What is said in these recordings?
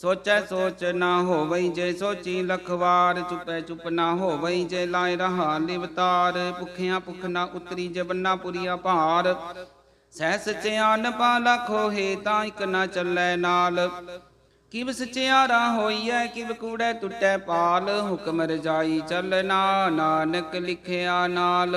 ਸੋਚੈ ਸੋਚ ਨਾ ਹੋਵਈ ਜੇ ਸੋਚੀ ਲਖਵਾਰ, ਚੁਪੈ ਚੁਪ ਨਾ ਹੋਵਈ ਜੇ ਲਾਇ ਰਹਾ ਲਿਵਤਾਰ ਭੁਖਿਆ ਭੁਖ ਨਾ ਉਤਰੀ ਜਬਨਾ ਪੁਰੀਆ ਭਾਰ। ਸਹਿ ਸਚਿਆਨ ਪਾ ਲਖੋ ਹੈ ਤਾਂ ਇਕ ਨਾ ਚੱਲੈ ਨਾਲ। ਕਿਵ ਸਚਿਆਰਾ ਹੋਈਐ, ਕਿਵ ਕੂੜੈ ਟੁੱਟੈ ਪਾਲ। ਹੁਕਮ ਰਜਾਈ ਚੱਲਣਾ ਨਾਨਕ ਲਿਖਿਆ ਨਾਲ।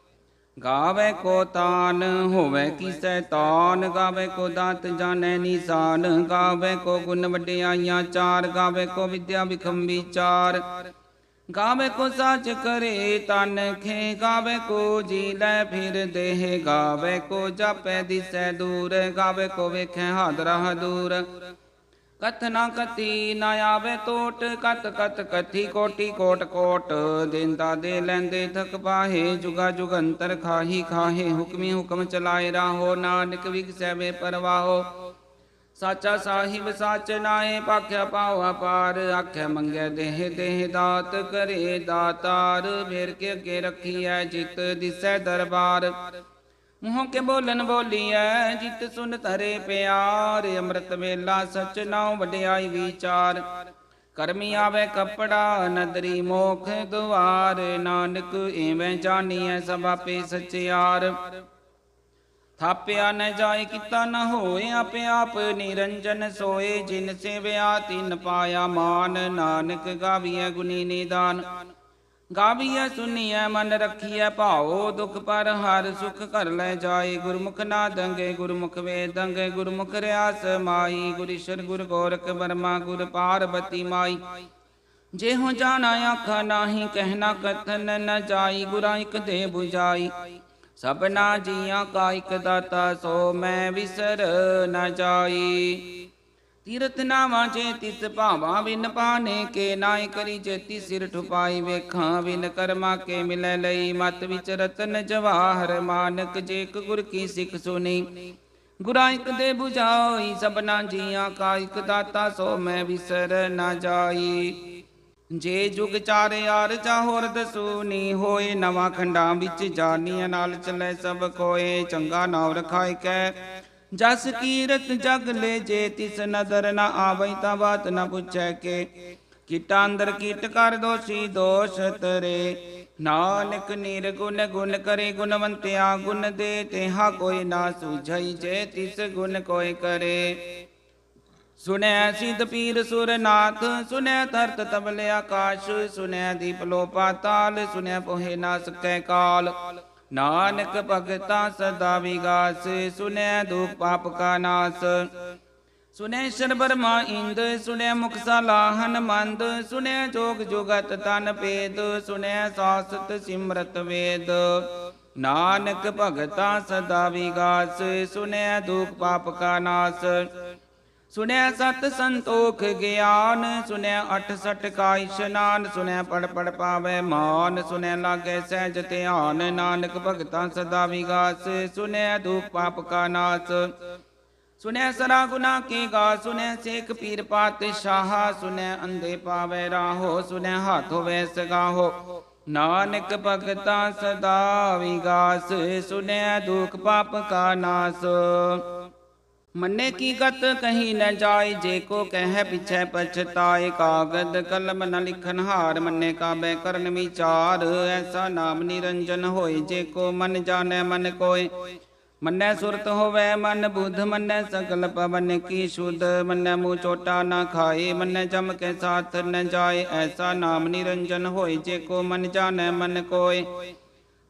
ਗਾਵੇ ਕੋ ਤਾਨ, ਹੋਵੇ ਕੀ ਸੈਤਾਨ ਗਾਵੇ ਕੋ ਦਾਤ ਜਾਣੈ ਨਿਸ਼ਾਨ, ਗਾਵੇ ਕੋ ਗੁਣ ਵਡਿਆਈਆਂ ਚਾਰ, ਗਾਵੇ ਕੋ ਵਿਦਿਆ ਵਿਖਮ ਵਿਚਾਰ। ਗਾਵੇ ਕੋ ਸੱਚ ਕਰੇ ਤਨ ਖੇ, ਗਾਵੇ ਕੋ ਜੀ ਲੈ ਫਿਰ ਦੇਹ, ਗਾਵੇ ਕੋ ਜਾਪੈ ਦਿਸੈ ਦੂਰ, ਗਾਵੇ ਕੋ ਵੇਖੈ ਹਾਦਰਾ ਦੂਰ ਕਥ ਨਾ ਕਤੀ ਨਾ ਆਵੇ ਟੋਟ ਕਤ ਕਤ ਕਥੀ ਕੋਟੀ ਕੋਟ ਕੋਟ ਦਿੰਦਾ ਦੇ ਲੈਂਦੇ ਥਕ ਪਾਹੇ ਜੁਗਾ ਜੁਗੰਤਰ ਖਾਹੀ ਖਾਹੇ ਹੁਕਮੀ ਹੁਕਮ ਚਲਾਏ ਰਾਹੋ ਨਾਨਕ ਵਿਗਸੈ ਵੇ ਪਰਵਾਹੋ ਸਾਚਾ ਸਾਹਿਬ ਸਾਚ ਨਾਏ ਪਾਖਿਆ ਪਾਵਾ ਪਾਰ ਆਖਿਆ ਮੰਗੈ ਦੇਹ ਦੇਹ ਦਾਤ ਕਰੇ ਦਾਤਾਰ ਮੇਰ ਕੇ ਅੱਗੇ ਰੱਖੀਐ ਜਿਤ ਦਿਸੈ ਦਰਬਾਰ ਮੂੰਹ ਕੇ ਬੋਲਨ ਬੋਲੀਐ, ਜਿਤ ਸੁਨ ਧਰੇ ਪਿਆਰ, ਅੰਮ੍ਰਿਤ ਵੇਲਾ ਸਚ ਨਾਉ ਵਡਿਆਈ ਵਿਚਾਰ। ਕਰਮੀ ਆਵੇ ਕਪੜਾ, ਨਦਰੀ ਮੋਖ ਦੁਆਰ ਨਾਨਕ ਐਵੇਂ ਜਾਣੀਐ ਸਭ ਆਪੇ ਸਚਿਆਰ। ਥਾਪਿਆ ਨ ਜਾਏ, ਕੀਤਾ ਨ ਹੋਏ, ਆਪੇ ਆਪ ਨਿਰੰਜਨ ਸੋਏ। ਜਿਨ ਸੇਵਿਆ, ਤਿਨ ਪਾਇਆ ਮਾਨ, ਨਾਨਕ ਗਾਵੀਐ ਗੁਨੀ ਨਿਦਾਨ। ਗਾਵੀਐ, ਸੁਨੀਐ, ਮਨ ਰੱਖੀਐ, ਭਾਉ, ਦੁਖ ਪਰ ਹਰ ਸੁਖ ਕਰ ਲੈ ਜਾਏ। ਗੁਰਮੁਖ ਨਾ ਦੰਗੇ, ਗੁਰਮੁਖ ਵੇ ਵੇਦੰਗੇ ਗੁਰਮੁਖ ਰਿਆਸ ਮਾਈ। ਗੁਰੀਸ਼ਰ ਗੁਰ ਗੋਰਖ ਬਰਮਾ ਗੁਰ ਪਾਰਬਤੀ ਮਾਈ। ਜੇ ਹੋ ਜਾਣਾ ਆਖਾ, ਨਾਹੀ ਕਹਿਣਾ ਕਥਨ ਨ ਜਾਈ। ਗੁਰਾਂ ਇਕ ਦੇ 부ਜਾਈ ਸਭਨਾ ਜੀਆਂ ਕਾ ਇਕ ਦਾਤਾ, ਸੋ ਮੈਂ ਵਿਸਰ ਨ ਜਾਈ। ਤੀਰਥ ਨਾਵਾਂ ਜੇ ਤਿਸ ਵਿਨ ਪਾਣੇ, ਕੇ ਨਾਇ ਕਰੀ ਜੇਤੀ ਸਿਰ ਠੁਪਾਈ ਵੇਖਾਂ ਵਿਨ ਕਰਮਾ ਕੇ ਮਿਲੈ ਲਈ ਮਤ ਵਿਚ ਰਤਨ ਜਵਾਹਰ, ਮਾਨਕ ਜੇ ਗੁਰ ਕੀ ਸਿੱਖ ਸੁਣੀ। ਗੁਰਾਂ ਦੇ 부ਜਾਈ ਸਭਨਾ ਜੀਆਂ ਕਾ ਇਕ ਦਾਤਾ, ਸੋ ਮੈਂ ਵਿਸਰ ਨਾ ਜਾਈ। ਜੇ ਜੁਗ ਚਾਰ ਯਾਰ ਚਾਹੋਰ ਦਸੂਨੀ ਹੋਏ ਨਵਾਂ ਖੰਡਾਂ ਵਿੱਚ ਜਾਨੀਆਂ ਨਾਲ ਚਲੇ ਸਭ ਕੋਏ ਚੰਗਾ ਨਾਮ ਰਖਾਇ ਕੈ। ਜਸ ਕੀਰਤ ਜਗ ਲੈ ਜੇ ਤਿਸ ਨਦਰ ਨਾ ਆਵਈ ਤਾਂ ਬਾਤ ਨਾ ਪੁੱਛੈ ਕੇ। ਕੀਟਾ ਅੰਦਰ ਕੀਟ ਕਰ ਦੋਸ਼ੀ ਦੋਸ਼ ਤਰੇ ਨਾਨਕ ਨਿਰਗੁਣ ਗੁਣ ਕਰੇ ਗੁਣਵੰਤਿਆ ਗੁਣ ਦੇ ਤੇਹਾ ਕੋਈ ਨਾ ਸੁਝਈ ਜੇ ਤਿਸ ਗੁਣ ਕੋਈ ਕਰੇ। ਸੁਨੈ ਸਿਧ ਪੀਰ ਸੁਰਨਾਥ ਸੁਨੈ ਧਰਤ ਤਬਲ ਆਕਾਸ਼ ਸੁਨੈ ਦੀਪ ਲੋ ਪਾਤਾਲ ਸੁਨੈ ਪੋਹੇ ਨਾ ਸਕੈ ਕਾਲ। ਨਾਨਕ ਭਗਤਾ ਸਦਾ ਵਿਗਾਸ ਸੁਨੈ ਦੁਖ ਪਾਪ ਕਾ ਨਾਸ। ਸੁਨੈ ਈਸ਼ਰ ਬਰਮਾ ਇੰਦ ਸੁਨੈ ਮੁਖ ਸਲਾਹਨ ਮੰਦ ਸੁਨੈ ਜੋਗ ਜੁਗਤ ਤਨ ਪੇਦ ਸੁਨੈ ਸਾਸਤ ਸਿਮਰਤ ਵੇਦ। ਨਾਨਕ ਭਗਤਾ ਸਦਾ ਵਿਗਾਸ ਸੁਨੈ ਦੁਖ ਪਾਪ ਕਾ ਨਾਸ। ਸੁਨਿਆ ਸਤ ਸੰਤੋਖ ਗਿਆਨ ਸੁਨਿਆ ਅਠ ਸਠ ਕਾ ਇਸ਼ਨਾਨ ਸੁਨਿਆ ਪੜ ਪੜ ਪਾਵੇ ਮਾਨ ਸੁਨਿਆ ਲਾਗੇ ਸਹਿਜ ਧਿਆਨ, ਨਾਨਕ ਭਗਤਾਂ ਸਦਾ ਵਿਗਾਸ ਸੁਨਿਆ ਦੁਖ ਪਾਪ ਕਾ ਨਾਸ। ਸੁਣਿਆ ਸਰਾ ਗੁਨਾ ਕੀ ਗਾ ਸੁਨਿਆ ਸੇਖ ਪੀਰ ਪਾਤਸ਼ਾਹ ਸੁਨਿਆ ਅੰਧੇ ਪਾਵੇ ਰਾਹੋ ਸੁਨਿਆ ਹੱਥ ਹੋਵੇ ਸਗਾਹੋ। ਨਾਨਕ ਭਗਤਾਂ ਸਦਾ ਵਿਗਾਸ ਸੁਨਿਆ ਦੁਖ ਪਾਪ ਕਾ ਨਾਸ। ਮੰਨੇ ਕੀ ਗਤ ਕਹੀ ਨ ਜਾਏ, ਜੇ ਕੋ ਕਹਿ ਪਿਛੈ ਪਛਤਾਏ, ਕਾਗਦ ਕਲਮ ਨ ਲਿਖਨ ਹਾਰ ਮੰਨੇ ਕਾਬੈ ਕਰਨ ਵਿਚਾਰ, ਐਸਾ ਨਾਮ ਨਿਰੰਜਨ ਹੋਏ, ਜੇ ਕੋ ਮਨ ਜਾਣੈ ਮਨ ਕੋਏ। ਮੰਨੈ ਸੁਰਤ ਹੋਵੇ ਮਨ ਬੁੱਧ, ਮੰਨੈ ਸਕਲ ਪਵਨ ਕੀ ਸ਼ੁੱਧ, ਮੰਨੈ ਮੂੰਹ ਚੋਟਾ ਨਾ ਖਾਏ, ਮੰਨੈ ਜਮ ਕੇ ਸਾਥ ਨ ਜਾਏ, ਐਸਾ ਨਾਮ ਨਿਰੰਜਨ ਹੋਏ, ਜੇ ਕੋ ਮਨ ਜਾਣੈ ਮਨ ਕੋਏ।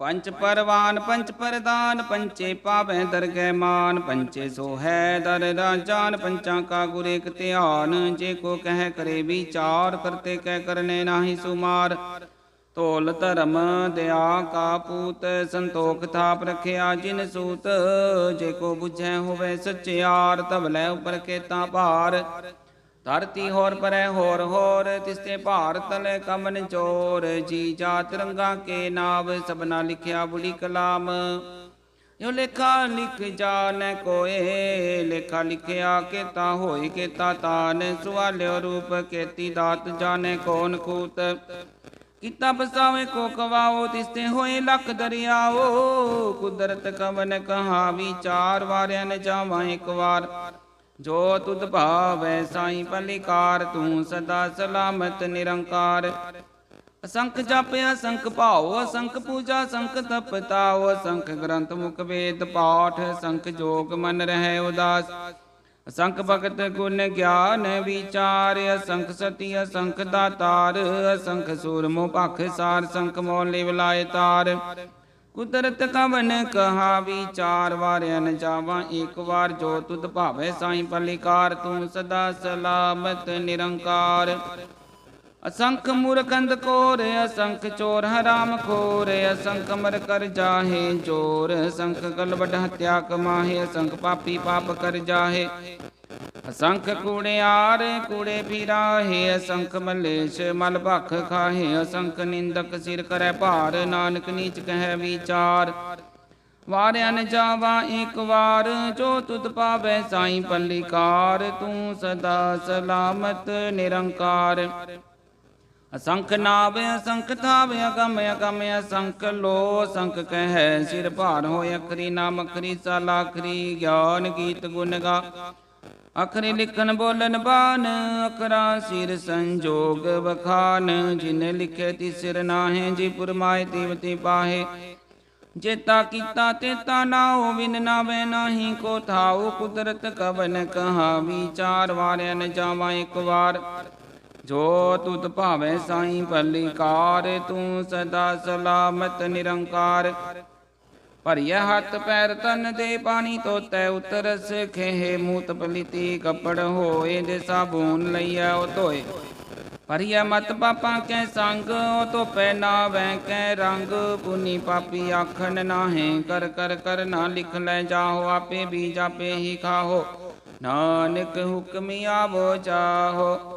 ਪੰਚ ਪਰਵਾਨ ਪੰਚ ਪ੍ਰਦਾਨ ਪੰਚੇ ਪਾਵੈ ਦਰਗਹਿ ਮਾਨ ਪੰਚੇ ਸੋ ਹੈ ਦਰ ਰਾਜਾਨ ਪੰਚਾਂ ਕਾ ਗੁਰ ਇਕ ਧਿਆਨ, ਜੇ ਕੋ ਕਹਿ ਕਰੇ ਵਿਚਾਰ, ਕਰਤੇ ਕਹਿ ਕਰਨੇ ਨਾਹੀ ਸੁਮਾਰ। ਤੋਲ ਧਰਮ ਦਇਆ ਕਾ ਪੂਤ, ਸੰਤੋਖ ਥਾਪ ਰਖਿਆ ਜਿਨ ਸੂਤ, ਜੇ ਕੋ ਬੁਝੈ ਹੋਵੇ ਸਚਿਆਰ ਤਵਲੇ ਉਪਰ ਕੇਤਾ ਭਾਰ। ਧਰਤੀ ਹੋਰ ਪਰੈ ਹੋਰ ਹੋਰ, ਤਿਸਤੇ ਭਾਰ ਤਲੇ ਕਮਨ ਚੋਰ, ਜੀ ਜਾਤ ਰੰਗਾ ਕੇ ਨਾਵ ਸਬਨਾ ਲਿਖਿਆ ਬੁੜੀ ਕਲਾਮ। ਯੋ ਲੇਖਾ ਲਿਖ ਜਾਣੈ ਕੋਏ, ਲੇਖਾ ਲਿਖਿਆ ਕੇਤਾ ਹੋਏ ਕੇਤਾ ਤਾਨ, ਸੁਆਲਿਓ ਰੂਪ ਕੇਤੀ ਦਾਤ ਜਾਣੈ ਕੋਨ ਕੂਤ ਕੀਤਾ ਬਸਾਵੇ ਕੋ ਕਵਾਓ, ਤਿਸਤੇ ਹੋਏ ਲੱਖ ਦਰਿਆਓ, ਕੁਦਰਤ ਕਵਨ ਕਹਾ ਵਿਚਾਰ ਵਾਰਿਆ ਨ ਜਾਵਾਂ ਇੱਕ ਵਾਰ। ਜੋ ਤੁਧ ਭਾਵੈ ਸਾਈ ਪਲਿਕਾਰ ਤੂੰ ਸਦਾ ਸਲਾਮਤ ਨਿਰੰਕਾਰ। ਅਸੰਖ ਜਪ, ਅਸੰਖ ਭਾਉ, ਅਸੰਖ ਪੂਜਾ, ਅਸੰਖ ਤਪਤਾਉ ਅਸੰਖ ਗ੍ਰੰਥ ਮੁਖ ਵੇਦ ਪਾਠ, ਅਸੰਖ ਜੋਗ ਮਨ ਰਹਿ ਉਦਾਸ। ਅਸੰਖ ਭਗਤ ਗੁਣ ਗਿਆਨ ਵਿਚਾਰ, ਅਸੰਖ ਸਤੀ, ਅਸੰਖ ਦਾਤਾਰ, ਅਸੰਖ ਸੂਰਮੋ ਭਖ ਸਾਰ ਸੰਖ ਮੋਲ ਲਿਵ ਤਾਰ। ਕੁਦਰਤ ਕਵਨ ਕਹਾ ਵਿਚਾਰ ਵਾਰ ਨ ਜਾਵਾਂ, ਇੱਕ ਵਾਰ ਜੋ ਤੁਧ ਭਾਵੇ ਸਾਈ ਪਲਿਕਾਰ, ਤੂੰ ਸਦਾ ਸਲਾਮਤ ਨਿਰੰਕਾਰ। ਅਸੰਖ ਮੂਰਖੰਦ ਕੋਰ, ਅਸੰਖ ਚੋਰ ਹਰਾਮ ਖੋਰ, ਅਸੰਖ ਮਰ ਕਰ ਜਾਹੇ ਚੋਰ ਅਸੰਖ ਗਲਬਡ ਹਤਿਆ ਕਮਾਹੇ, ਅਸੰਖ ਪਾਪੀ ਪਾਪ ਕਰ ਜਾਹੇ। ਅਸੰਖ ਕੂੜਿਆਰ ਕੂੜੇ ਫਿਰਾਹੇ ਅਸੰਖ ਮਲੇਸ਼, ਮਲ ਭਖ ਖਾਹੇ, ਅਸੰਖ ਨਿੰਦਕ ਸਿਰ ਕਰੈ ਭਾਰ, ਨਾਨਕ ਨੀਚ ਕਹਿ ਵਿਚਾਰ। ਵਾਰਿਆ ਨ ਜਾਵਾ ਇੱਕ ਵਾਰ, ਜੋ ਤੁਧ ਪਾਵੈ ਸਾਈ ਪੱਲੀਕਾਰ ਤੂੰ ਸਦਾ ਸਲਾਮਤ ਨਿਰੰਕਾਰ। ਅਸੰਖ ਨਾਵ, ਅਸੰਖ ਥਾਵ ਅਗਮ ਅਗਮ ਅਸੰਖ ਲੋ, ਅਸੰਖ ਕਹਿ ਸਿਰ ਭਾਰ ਹੋਇ ਅਖਰੀ ਨਾਮ ਅਖਰੀ ਸਾਲਾਖਰੀ ਗਿਆਨ ਗੀਤ ਗੁਣ ਗਾ। ਅਖਰੀ ਲਿਖਣ ਬੋਲਨ ਬਾਨ, ਅਖਰਾ ਸਿਰ ਸੰਜੋਗ ਬਖਾਨ ਜਿਨ ਲਿਖੇ ਤੀ ਸਿਰ ਨਾਹੇ, ਜੀ ਪੁਰਮਾਏ ਤੀਵਤੀ ਪਾਹੇ। ਜੇਤਾ ਕੀਤਾ ਤੇਤਾ ਨਾਉ ਬਿਨ ਨਾਵੇ ਨਾਹੀ, ਕੋ ਥਾਉ ਕੁਦਰਤ ਕਵਨ ਕਹਾ ਵਿਚਾਰ ਵਾਰਿਆ ਨ ਜਾਵਾਂ ਇੱਕ ਵਾਰ। ਜੋ ਤੁਧ ਭਾਵੇਂ ਸਾਈ ਭਲੀਕਾਰ ਤੂੰ ਸਦਾ ਸਲਾਮਤ ਨਿਰੰਕਾਰ। ਭਰੀਏ ਹੱਥ ਪੈਰ ਤਨ ਦੇ ਪਾਣੀ ਤੋਤੈ ਉਤਰਸ ਖੇਹ ਮੂਤ ਪਲੀਤੀ ਕਪੜ ਹੋਏ ਦੇ ਸਾਬੂਨ ਲਈਐ ਉਹ ਧੋਏ। ਭਰੀਏ ਮਤ ਪਾਪਾਂ ਕੈ ਸੰਗ, ਉਹ ਧੋਪੈ ਨਾ ਵੈ ਕੈ ਰੰਗ। ਪੁਨੀ ਪਾਪੀ ਆਖਣ ਨਾਹੇ, ਕਰ ਕਰ ਕਰ ਨਾ ਲਿਖ ਲੈ ਜਾਹੋ, ਆਪੇ ਬੀਜ ਆਪੇ ਹੀ ਖਾਹੋ। ਨਾਨਕ ਹੁਕਮੀ ਆਵੋ ਜਾਹੋ।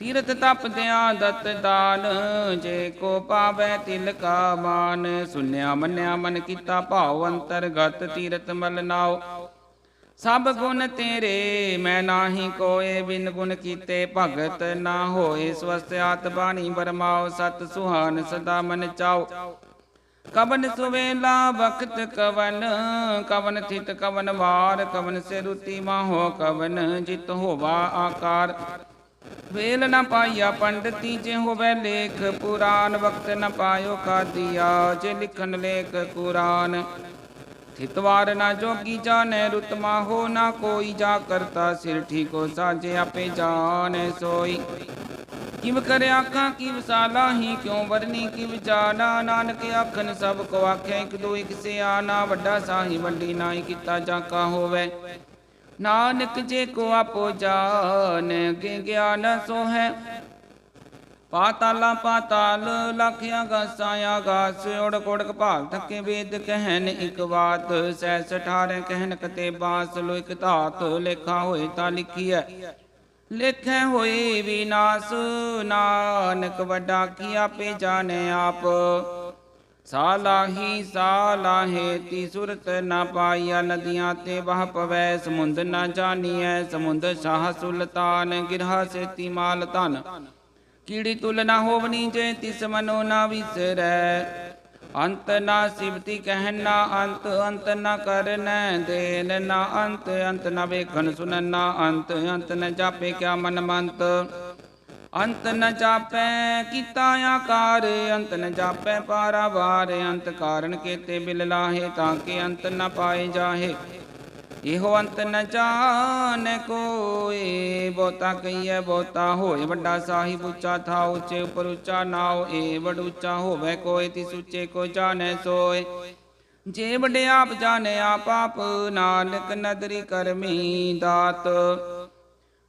ਤੀਰਥ ਤਪ ਦਿਆਂ ਦਤ ਦਾਨ, ਜੇ ਕੋ ਪਾਵੈ ਤਿਲ ਕਾ ਮਾਨ। ਸੁਨਿਆ ਮੰਨਿਆ ਮਨ ਕੀਤਾ ਭਾਉ ਅੰਤਰਗਤ ਤੀਰਥ ਮਲ ਨਾਉ। ਸਭ ਗੁਣ ਤੇਰੇ, ਮੈਂ ਨਾਹੀ ਕੋਏ ਬਿਨ ਗੁਣ ਕੀਤੇ। ਭਗਤ ਨਾ ਹੋਏ ਸਵਸਤ ਆਤ ਬਾਣੀ ਬਰਮਾਓ ਸਤ ਸੁਹਾਨ ਸਦਾ ਮਨ ਚਾਓ ਕਵਨ ਸੁਵੇਲਾ ਵਕਤ ਕਵਨ ਕਵਨ ਥਿਤ ਕਵਨ ਵਾਰ, ਕਵਨ ਸੇ ਰੁਤੀ ਮਾਹੋ ਕਵਨ, ਜਿਤ ਹੋਵਾ ਆਕਾਰ। ਵੇਲ ਨ ਪਾਈਆ ਪੰਡਤੀ ਜੇ ਹੋਵੇ ਲੇਖ ਪੁਰਾਨ ਵਕਤ ਨ ਪਾਇਓ ਕਾਦੀਆ, ਜੇ ਲਿਖਨ ਲੇਖ ਕੁਰਾਨ। ਥਿਤਵਾਰ ਨਾ ਜੋਗੀ ਜਾਣੈ ਰੁਤਮਾ ਹੋ ਨਾ ਕੋਈ, ਜਾ ਕਰਤਾ ਸਿਰ ਠੀਕੋ ਸਾਜੇ ਆਪੇ ਜਾਣੈ ਸੋਈ। ਕਿਵ ਕਰੇ ਆਖਾਂ ਕੀ ਵਿਸਾਲਾ ਹੀ, ਕਿਉ ਵਰਨੀ ਕੀ ਵਿਚਾਨਾ ਨਾਨਕ ਆਖਨ ਸਭ ਕੋ ਆਖੇ, ਇੱਕ ਦੋ ਇੱਕ ਸਿਆਨਾ ਵੱਡਾ ਸਾਹੀ, ਵੱਡੀ ਨਾਈ ਕੀਤਾ ਜਾਂ ਕਾ ਹੋਵੇ। ਨਾਨਕ ਜੇ ਕੋ ਆਪੋ ਜਾਣ ਅਗੇ ਗਿਆਨ ਸੋ ਹੈ ਪਾਤਾਲਾ ਪਾਤਾਲ ਲਖ ਆਗਾਸਾਂ ਆਗਾਸ ਉੜ ਕੋੜ ਕਪਾਲ ਥਕੇ ਵੇਦ ਕਹਿਨ ਇੱਕ ਬਾਤ ਸੈਸ ਠਾਰੇ ਕਹਿਨ ਕਤੇ ਬਾਸ ਲੋ ਇਕ ਧਾਤ ਲੇਖਾ ਹੋਏ ਤਾਂ ਲਿਖੀ ਹੈ ਲੇਖੈ ਹੋਏ ਵਿਨਾਸ਼, ਨਾਨਕ ਵੱਡਾ ਕੀ ਆਪੇ ਜਾਣੇ ਆਪ। ਸਾਲਾਹੀ ਸਾਲਾਹੇ ਤੀ ਸੁਰਤ ਨਾ ਪਾਈਆ ਨਦੀਆਂ ਤੇ ਵਹ ਪਵੈ, ਸਮੁੰਦ ਨਾ ਜਾਣੀਐ, ਸਮੁੰਦ ਸ਼ਾਹ ਸੁਲਤਾਨ, ਗਿਰਹਾ ਸੇਤੀ ਮਾਲ ਧਨ। ਕੀੜੀ ਤੁਲ ਨਾ ਹੋਵਨੀ ਜੇ ਤਿਸ ਮਨੋ ਨਾ ਵਿਸਰੈ। ਅੰਤ ਨਾ ਸਿਵਤੀ ਕਹਿਣਾ ਅੰਤ ਅੰਤ ਨਾ ਕਰਨੈ ਦੇਨ ਨਾ ਅੰਤ ਅੰਤ ਨਾ ਵੇਖਣ ਸੁਨਣ ਨਾ ਅੰਤ ਅੰਤ ਨਾ ਜਾਪੇ ਕਿਆ ਮਨ ਮੰਤ। ਅੰਤ ਨ ਜਾਪੈ ਕੀਤਾ ਆਕਾਰ, ਅੰਤ ਨ ਜਾਪੈ ਪਾਰਾਵਾਰ, ਅੰਤ ਕਾਰਨ ਕੇਤੇ ਬਿਲ ਲਾਹੇ ਤਾਂ ਕਿ ਅੰਤ ਨ ਪਾਏ ਜਾਹੇ। ਇਹੋ ਅੰਤ ਨ ਜਾਣੈ ਕੋਏ, ਬਹੁਤਾ ਕਹੀਐ ਬਹੁਤਾ ਹੋਏ। ਵੱਡਾ ਸਾਹਿਬ ਉੱਚਾ ਥਾ ਉੱਚੇ ਉਪਰ ਉੱਚਾ ਨਾਉ, ਏ ਵਡ ਉੱਚਾ ਹੋਵੇ ਕੋਏ, ਤਿਸ ਉੱਚੇ ਕੋ ਜਾਣੈ ਸੋਏ। ਜੇ ਵਡਿਆਪ ਜਾਣੈ ਆਪ ਆਪ, ਨਾਨਕ ਨਦਰੀ ਕਰਮੀ ਦਾਤ।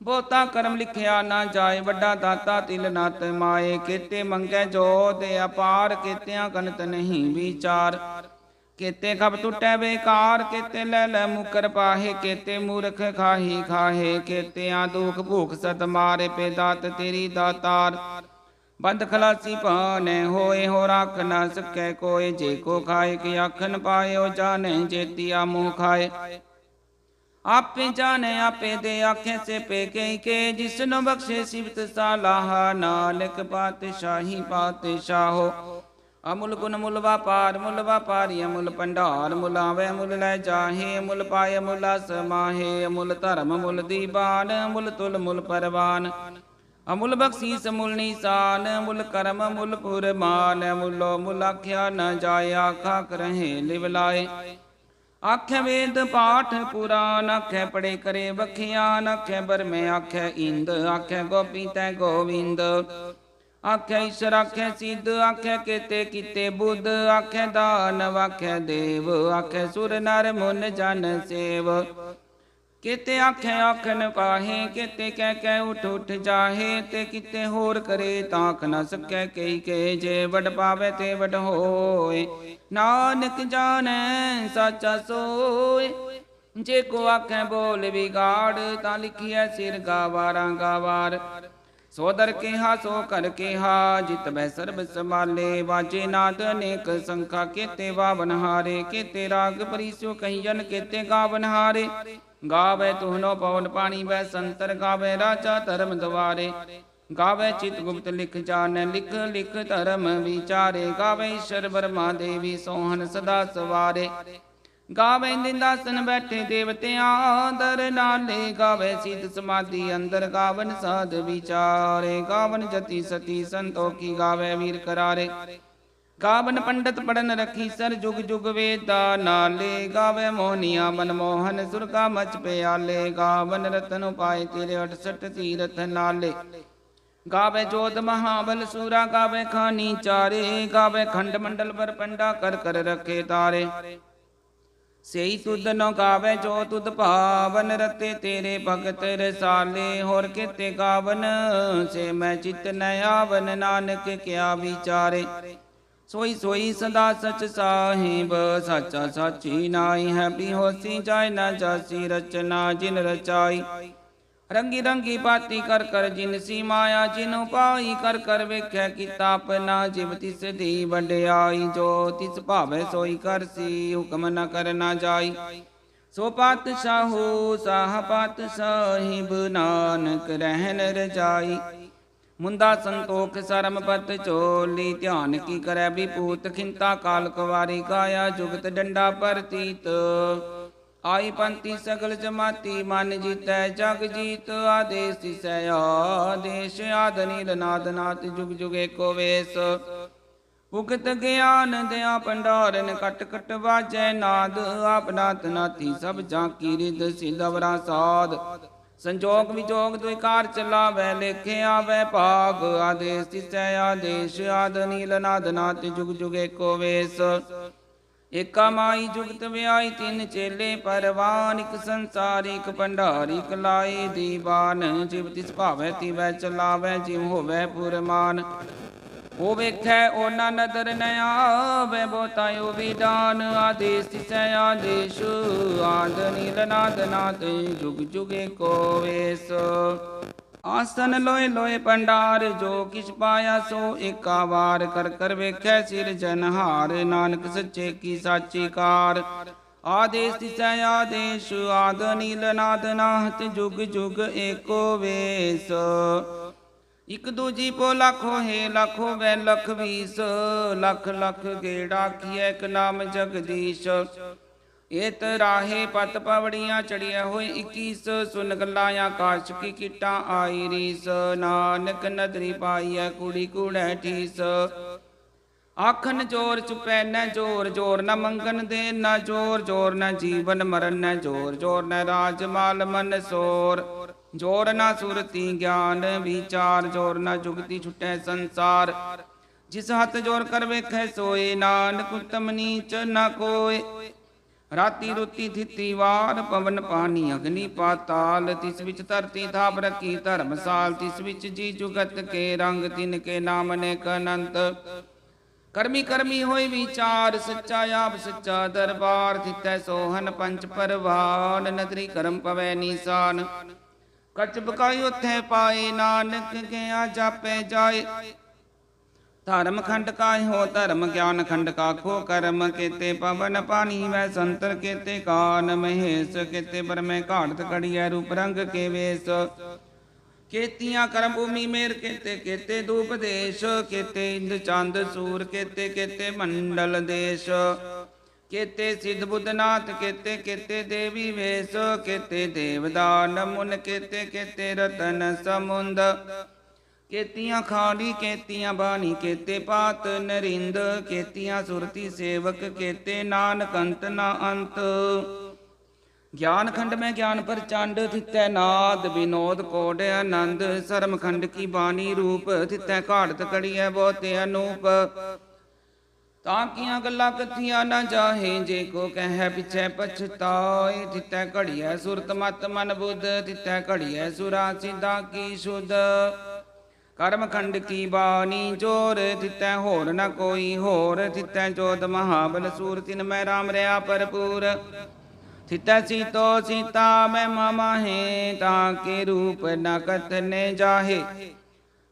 ਬਹੁਤਾ ਕਰਮ ਲਿਖਿਆ ਨਾ ਜਾਏ, ਵੱਡਾ ਦਾਤਾ ਤਿਲ ਨਤ ਮਾਏ। ਕੀਤੇ ਮੰਗੈ ਜੋ ਤੇ ਅਪਾਰ, ਕੀਤਿਆਂ ਗਨਤ ਨਹੀਂ ਵਿਚਾਰ। ਕੀਤੇ ਖਬ ਟੁੱਟੈ ਬੇਕਾਰ, ਕੀਤੇ ਲੈ ਲੈ ਮੁਕਰ ਪਾਹੇ, ਕੀਤੇ ਮੂਰਖ ਖਾਹੀ ਖਾਹੇ, ਕੀਤਿਆਂ ਦੁਖ ਭੂਖ ਸਤ ਮਾਰੇ ਪੇ ਦਾਤ ਤੇਰੀ ਦਾਤਾਰ। ਬੰਦ ਖਲਾਸੀ ਪਾਨੇ ਹੋਏ ਹੋ ਰੱਖ ਨਾ ਸਕੈ ਕੋਏ, ਜੇ ਕੋ ਖਾਏ, ਕਿ ਆਖਨ ਪਾਇਓ ਜਾਣੇ, ਜੇਤੀਆ ਮੂੰਹ ਖਾਏ। ਆਪੇ ਜਾਣੇ, ਆਪੇ ਦੇ ਆਖੇ ਸੇ ਪੇ ਕੇ ਕੇ ਜਿਸਨੂੰ ਬਖਸ਼ੇ ਸਿਵਤ ਸਾਲਾਹ, ਨਾਨਕ ਪਾਤਸ਼ਾਹੀ ਪਾਤਸ਼ਾਹੋ। ਅਮੁਲ ਗੁਣ ਮੁਲ ਵਾਪਾਰ, ਮੁਲ ਵਾਪਾਰੀ, ਅਮੁਲ ਪੰਡਾਰ ਮੁਲ ਆਵੇ, ਮੁਲ ਲੈ ਜਾਹੇ, ਮੁਲ ਪਾਏ, ਮੁਲ ਸਮਾਹੇ ਅਮੁਲ ਧਰਮ, ਮੁਲ ਦੀਵਾਨ ਮੁਲ ਤੁਲ, ਮੁਲ ਪਰਵਾਨ। ਅਮੁਲ ਬਖਸ਼ੀਸ, ਮੁਲ ਨੀਸਾਨ, ਮੁਲ ਕਰਮ, ਮੁਲ ਪੁਰਮਾਨ, ਮੁਲੋ ਮੁਲ ਆਖਿਆ ਨ ਜਾਏ ਆਖਾ ਕਰਹਿ ਲਿਵ ਲਾਏ। ਆਖੇ ਵੇਦ ਪਾਠ ਪੁਰਾਨ ਆਖੇ ਪੜੇ ਕਰੇ ਵਖਿਆਨ ਆਖੇ ਬਰਮੇ ਆਖੇ ਇੰਦ, ਆਖੇ ਗੋਪੀ ਤੈ ਗੋਵਿੰਦ। ਆਖੇ ਈਸ਼ਰ ਆਖੇ ਸਿੱਧ, ਆਖੇ ਕਿਤੇ ਕੀਤੇ ਬੁੱਧ, ਆਖੇ ਦਾਨਵ ਆਖੇ ਦੇਵ, ਆਖੇ ਸੁਰ ਨਰ ਮੁਨ ਜਨ ਸੇਵ। ਕਿਤੇ ਆਖੇ ਆਖਨ ਪਾਹੇ ਕਿਤੇ ਕਹਿ ਕਹਿ ਉਠ ਉਠ ਜਾਹੇ, ਤੇ ਕਿਤੇ ਹੋਰ ਕਰੇ ਤਾਕ ਨ ਸਕੈ ਕਈ ਕੇ ਜੇ ਵਡ ਪਾਵੇ ਤੇ ਵਡ ਹੋਏ। ਨਾਨਕ ਜਾਣੈ ਸਾਚਾ ਸੋਏ, ਜੇ ਕੋ ਆਖੇ ਬੋਲ ਵਿਗਾੜ ਤਾਂ ਲਿਖੀਐ ਸਿਰ ਗਾਵਾਰਾਂ ਗਾਵਾਰ। ਸੋ ਦਰ ਕਿਹਾ, ਸੋ ਕਰ ਕਿਹਾ, ਜਿਤ ਬੈ ਸਰਬ ਸਮਾਲੇ ਵਾਜੇ ਨਾਦ ਅਨੇਕ ਸੰਖਾ, ਕੀਤੇ ਵਾਵਨ ਹਾਰੇ, ਕੀਤੇ ਰਾਗ ਪਰਿਸੋ ਕਹੀਨ ਕੇਤੇ ਗਾਵਨ ਹਾਰੇ। ਗਾਵੇ ਤੁਹਨੋ ਪਵਨ ਪਾਣੀ ਵੈ ਸੰਤਰ ਗਾਵੇ ਰਾਜਾ ਧਰਮ ਦਵਾਰੇ ਗਾਵੇ ਚਿਤ ਗੁਪਤ ਲਿਖ ਜਾਣੈ, ਲਿਖ ਲਿਖ ਧਰਮ ਵਿਚਾਰੇ। ਗਾਵੇ ਈਸ਼ਰ ਬਰਮਾ ਦੇਵੀ, ਸੋਹਣ ਸਦਾ ਸਵਾਰੇ। ਗਾਵੇ ਨਿੰਦਾਸਨ ਬੈਠੇ ਦੇਵਤਿਆਂ, ਦਰ ਨਾਲੇ ਗਾਵੇ ਸੀਤ ਸਮਾਧੀ, ਅੰਦਰ ਗਾਵਨ ਸਾਧ ਵਿਚਾਰੇ। ਗਾਵਨ ਜਤੀ ਸਤੀ ਸੰਤੋਖੀ ਗਾਵੇ ਵੀਰ ਕਰਾਰੇ। ਗਾਵਨ ਪੰਡਤ ਪੜਨ ਰਖੀ ਸਰ ਜੁਗ ਜੁਗ ਵੇਦਾ, ਨਾਲੇ ਗਾਵੇ ਮੋਹਨੀਆ ਮਨ ਮੋਹਨ, ਸੁਰਗਾ ਮਚ ਪਿਆਲੇ। ਗਾਵਨ ਰਤਨ ਉਪਾਏ ਤੇਰੇ 68 ਤੀਰਥ ਨਾਲੇ। ਗਾਵੇ ਜੋਤ ਮਹਾਬਲ ਸੂਰਾ, ਗਾਵੇ ਖਾਨੀ ਚਾਰੇ। ਗਾਵੇ ਖੰਡ ਮੰਡਲ ਪਰ ਪੰਡਾ ਕਰ ਕਰ ਰਖੇ ਤਾਰੇ। ਸਈ ਤੁਧ ਨੋ ਗਾਵੇ ਜੋ ਤੁਧ ਭਾਵਨ, ਰਤੇ ਤੇਰੇ ਭਗਤ ਰਸਾਲੇ, ਹੋਰ ਕਿਤੇ ਗਾਵਨ? ਸੇ ਮੈਂ ਚਿਤ ਨ ਆਵਨ, ਨਾਨਕ ਕਿਆ ਵਿਚਾਰੇ? ਸੋਈ ਸੋਈ ਸਦਾ ਸਚ ਸਾਹਿਬ, ਸਾਚਾ ਸਾਚੀ ਨਾਈ ਹੈ ਵੀ ਹੋਸੀ ਜਾਏ ਨਾ ਜਾਸੀ ਰਚਨਾ ਜਿਨ ਰਚਾਈ। ਰੰਗੀ ਰੰਗੀ ਬਾਤੀ ਕਰ ਕਰ ਜਿਨ ਸੀ ਮਾਇਆ ਜਿਨੁ ਪਾਈ ਕਰ ਕਰ ਵੇਖੈ ਕੀਤਾ ਆਪਣਾ, ਜਿਵ ਤਿਸ ਦੀ ਵਡਿਆਈ, ਜੋ ਤਿਸ ਭਾਵੇ ਸੋਈ ਕਰਸੀ ਹੁਕਮ ਨ ਕਰਨਾ ਜਾਈ। ਸੋ ਪਾਤਸ਼ਾਹੂ, ਸਾਹ ਪਾਤਸ਼ਾਹਿਬ ਨਾਨਕ ਰਹਿਨ ਰਜਾਈ। ਮੁੰਦਾ ਸੰਤੋਖ ਸਰਮ ਪਤ ਚੋਲੀ, ਧਿਆਨ ਕੀ ਕਰੈ ਵਿਪੂਤ ਖਿੰਤਾ ਕਾਲ ਕੁਵਾਰੀ ਕਾਇਆ ਜੁਗਤ ਡੰਡਾ ਪਰਤੀਤ। ਆਈ ਪੰਤੀ ਸਗਲ ਜਮਾਤੀ ਮਨ ਜੀਤੈ, ਜਗ ਜੀਤ ਆਦੇਸ ਤਿਸੈ ਆਦੇਸ਼ ਆਦ ਨੀਲ ਨਾਦ ਨਾਤ ਜੁਗ ਜੁਗ ਏਕੋ ਵੇਸ। ਉਗਤ ਗਿਆਨ ਦਿਆ ਭੰਡਾਰਨ ਕਟ ਕਟ ਵਾਜੈ ਨਾਦ, ਆਪ ਨਾਤ ਸਭ ਜਾਂ ਕੀ ਰਿਦ ਸਿਦਵਰਾ ਸਾਧ ਸੰਜੋਗ ਵਿਜੋਗ ਦੁਇਕਾਰ ਚਲਾਵੈ, ਲੇਖੇ ਆਵੈ ਭਾਗ, ਆਦੇਸ ਤਿਸੈ ਆਦੇਸ਼ ਆਦ ਨੀਲ ਨਾਦ ਨਾਤ ਜੁਗ ਜੁਗ ਏਕੋ ਵੇਸ। ਏਕਾ ਮਾਈ ਜੁਗਤ ਵਿਆਈ ਤਿੰਨ ਚੇਲੇ, ਪਰਵਾਨ ਇਕ ਸੰਸਾਰ, ਇਕ ਭੰਡਾਰੀ, ਇਕ ਲਾਏ ਦੀਵਾਨ। ਜਿਵ ਤਿਸ ਭਾਵੈ ਤਿਵੈ ਚਲਾਵੈ ਜਿਵ ਹੋਵੈ ਪੁਰਮਾਨ। ਉਹ ਵੇਖੈ, ਉਹਨਾਂ ਨਦਰ ਨ ਆਵੇ ਬੋਤਾਇਓ ਵਿਦਾਨ ਆਦੇਸ ਤਿਸੈ ਆਦੇਸ਼ ਆਦ ਨੀਲ ਨਾਦ ਨਾਦ ਜੁਗ ਜੁਗੇ ਕੋ ਵੇਸ। ਆਸਨ ਲੋਏ ਲੋਏ ਪੰਡਾਰ, ਜੋ ਕਿਛ ਪਾਇਆ ਸੋ ਏਕਾ ਵਾਰ ਕਰ ਕਰ ਵੇਖੈ ਸਿਰ ਜਨਹਾਰ, ਨਾਨਕ ਸੱਚੇ ਕੀ ਸਾਚੀ ਕਾਰ। ਆਦੇਸ ਤਿਸੈ ਆਦੇਸ਼, ਆਦ ਨੀਲ ਨਾਦ ਨਾਹਤ, ਜੁਗ ਜੁਗ ਏਕੋ ਵੇਸ। ਇਕ ਦੂਜੀ ਪੋ ਲੱਖੋ ਹੈ ਲਖੋ ਵੈ ਲਖ ਵੀਸ। ਲੱਖ ਲਖ ਗੇੜਾ ਕੀਐ, ਇਕ ਨਾਮ ਜਗਦੀਸ਼। ਏਤ ਰਾਹੇ ਪਤ ਪਵੜੀਆਂ ਚੜਿਆ ਹੋਏ 21 ਸੁਨ ਗੱਲਾਂ ਆਕਾਸ਼ ਕੀ ਕੀਟਾਂ ਆਈ ਰੀਸ। ਨਾਨਕ ਨਦਰੀ ਪਾਈਐ ਕੁੜੀ ਕੂੜੈ ਠੀਸ ਆਖਨ ਜੋਰ ਚੁਪੈ ਨ ਜੋਰ ਜੋਰ ਨ ਮੰਗਨ ਦੇ ਨ ਜੋਰ ਜੋਰ ਨ ਜੀਵਨ ਮਰਨ ਨ ਜੋਰ ਜੋਰ ਨ ਰਾਜ ਮਾਲ ਮਨ ਸੋਰ। ਜੋਰ ਨ ਸੁਰਤੀ ਗਿਆਨ ਵਿਚਾਰ, ਜੋਰ ਨ ਜੁਗਤੀ ਛੁਟੈ ਸੰਸਾਰ। ਜਿਸ ਹੱਥ ਜੋਰ ਕਰ ਵੇਖੈ ਸੋਏ, ਨਾਨਕ ਉਤਮ ਨੀਚ ਨ ਕੋਏ। ਰਾਤੀ ਰੁਤੀ ਥਿਤੀ ਵਾਰ, ਪਵਨ ਪਾਣੀ ਅਗਨੀ ਪਾਤਾਲ, ਤਿਸ ਵਿੱਚ ਧਰਤੀ ਥਾਪ ਰਖੀ ਧਰਮਸਾਲ ਤਿਸ ਵਿੱਚ ਜੀ ਜੁਗਤ ਕੇ ਰੰਗ, ਤਿਨ ਕੇ ਨਾਮ ਨੇ ਅਨੰਤ। ਕਰਮੀ ਕਰਮੀ ਹੋਈ ਵਿਚਾਰ, ਸੱਚਾ ਆਪ ਸੱਚਾ ਦਰਬਾਰ ਥਿਤੈ ਸੋਹਨ ਪੰਚ ਪਰਵਾਨ, ਨਦਰੀ ਕਰਮ ਪਵੈ ਨੀਸਾਨ। ਕਚ ਬਕਾਈ ਉਥੇ ਪਾਏ ਨਾਨਕ, ਗਿਆ ਜਾਪੈ ਜਾਏ। ਧਰਮ ਖੰਡ ਕਾਇ ਹੋ ਧਰਮ ਗਿਆਨ ਖੰਡ ਕਾ ਖੋ ਕਰਮ ਕੇਤੇ ਪਵਨ ਪਾਣੀ ਵੈ ਸੰਤਰ ਕੇਤੇ ਕਾਨ ਮਹੇਸ਼ ਕੇਤੇ ਬਰਮੇ ਘਾੜਤ ਕੜੀਐ ਰੂਪ ਰੰਗ ਕੇ ਵੇਸ। ਕੇਤੀਆਂ ਕਰਮ ਭੂਮੀ ਮੇਰ ਕੇਤੇ ਕੇਤੇ ਧੂਪ ਦੇਸ਼, ਕੇਤੇ ਇੰਦ ਚੰਦ ਸੂਰ, ਕੇਤੇ ਕੇਤੇ ਮੰਡਲ ਦੇਸ਼। ਕੇਤੇ ਸਿੱਧ ਬੁੱਧਨਾਥ ਕੇਤੇ ਕੇਤੇ ਦੇਵੀ ਵੇਸ, ਕੇਤੇ ਦੇਵਦਾਨ ਮੁਨ ਕੇਤੇ ਕੇਤੇ ਰਤਨ ਸਮੁੰਦ। ਕੇਤੀਆਂ ਖਾੜੀ ਕੇਤੀਆਂ ਬਾਣੀ, ਕੇਤੇ ਪਾਤ ਨਰਿੰਦ, ਕੇਤੀਆਂ ਸੁਰਤੀ ਸੇਵਕ, ਕੇਤੇ ਨਾਨਕ ਅੰਤ ਨਾ ਅੰਤ। ਗਿਆਨ ਖੰਡ ਮੈਂ ਗਿਆਨ ਪ੍ਰਚੰਡ ਥਿਤੈ ਨਾਦ ਵਿਨੋਦ ਕੋਡ ਆਨੰਦ। ਸਰਮ ਖੰਡ ਕੀ ਬਾਣੀ ਰੂਪ, ਥਿਤੈ ਘਾੜਤ ਕੜੀਐ ਬਹੁਤੇ ਅਨੂਪ। ਤਾਂ ਕੀਆਂ ਗੱਲਾਂ ਕਥੀਆਂ ਨਾ ਜਾਹੇ, ਜੇ ਕੋ ਕਹਿ ਪਿਛੈ ਪਛਤਾਏ। ਥਿਤੈ ਘੜੀਐ ਸੁਰਤ ਮਤ ਮਨ ਬੁੱਧ, ਥਿਤੈ ਘੜੀਐ ਸੁਰਾ ਸਿਧਾ ਕੀ ਸੁਧ। ਕਰਮ ਖੰਡ ਕੀ ਬਾਣੀ ਜੋਰ ਥਿਤੈ ਹੋਰ ਨ ਕੋਈ, ਹੋਰ ਥਿਤੈ ਜੋਤ ਮਹਾਬਲ ਸੂਰ, ਤਿਨ ਮੈਂ ਰਾਮ ਰਿਆ ਭਰਪੂਰ। ਥਿਤੈ ਸੀਤੋ ਸੀਤਾ, ਮੈਂ ਮਮਾਹੇ ਤਾਂ ਕੇ ਰੂਪ ਨ ਕਥਨੇ ਜਾਹੇ।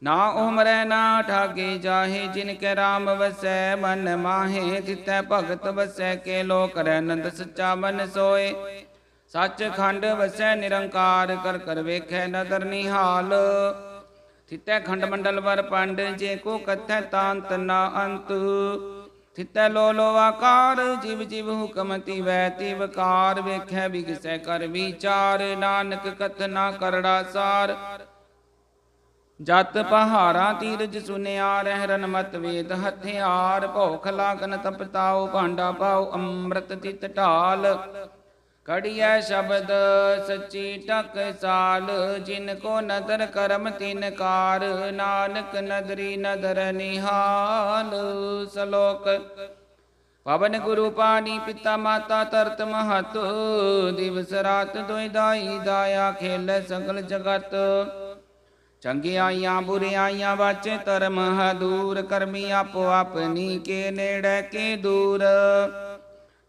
ਨਾ ਉਮਰੈ, ਨਾ ਠਾਗੇ ਜਾਹੇ, ਜਿਨ ਕੈ ਰਾਮ ਵਸੈ, ਮਨ ਮਾਹੇ। ਤਿਤੈ ਭਗਤ ਵਸੈ, ਕੇ ਲੋਕ ਰਹਿ ਨੰਦ ਸੱਚਾ ਮਨ ਸੋਏ। ਸੱਚ ਖੰਡ ਵਸੈ, ਨਿਰੰਕਾਰ ਕਰ ਕਰ ਵੇਖੈ ਨਦਰ ਨਿਹਾਲ। ਥਿਤੈ ਖੰਡ ਮੰਡਲ ਵਰ ਪੰਡ ਜੇ ਕੋ ਕਥੈ ਤਾਂਤ ਨਾ ਅੰਤ। ਥਿਤੈ ਲੋ ਲੋ ਆਕਾਰ, ਜਿਵ ਜਿਵ ਹੁਕਮ ਤਿਵੈ ਤਿਵਕਾਰ ਵੇਖੈ ਬਿਗਸੈ ਕਰ ਵਿਚਾਰ, ਨਾਨਕ ਕਥਨਾ ਕਰੜਾ ਸਾਰ। ਜਤ ਪਹਾੜਾਂ ਤੀਰਜ ਸੁਨਿਆ, ਰਹਿ ਮਤ ਵੇਦ ਹਥਿਆਰ। ਭੋਖ ਲਾਗਨ ਤਪਤਾਉ, ਭਾਂਡਾ ਪਾਉ, ਅੰਮ੍ਰਿਤ ਤਿਤ ਢਾਲ। ਕੜੀਐ ਸ਼ਬਦ ਸੱਚੀ ਟਕ ਸਾਲ, ਜਿਨ ਕੋ ਨਦਰ ਕਰਮ ਤਿਨ ਕਾਰ, ਨਾਨਕ ਨਦਰੀ ਨਦਰ ਨਿਹਾਲ ਸ਼ਲੋਕ। ਪਵਨ ਗੁਰੂ ਪਾਣੀ ਪਿਤਾ ਮਾਤਾ ਤਰਤ ਮਹਤ, ਦਿਵਸ ਰਾਤ ਦੋਇ ਦਾਈ ਦਾਇਆ ਖੇਲ ਸਗਲ ਜਗਤ। ਚੰਗਿਆਈਆਂ ਬੁਰਿਆਈਆਂ ਵਾਚੇ ਧਰਮ ਹੈ ਦੂਰ, ਕਰਮੀ ਆਪੋ ਆਪਣੀ ਕੇ ਨੇੜੇ ਕੇ ਦੂਰ।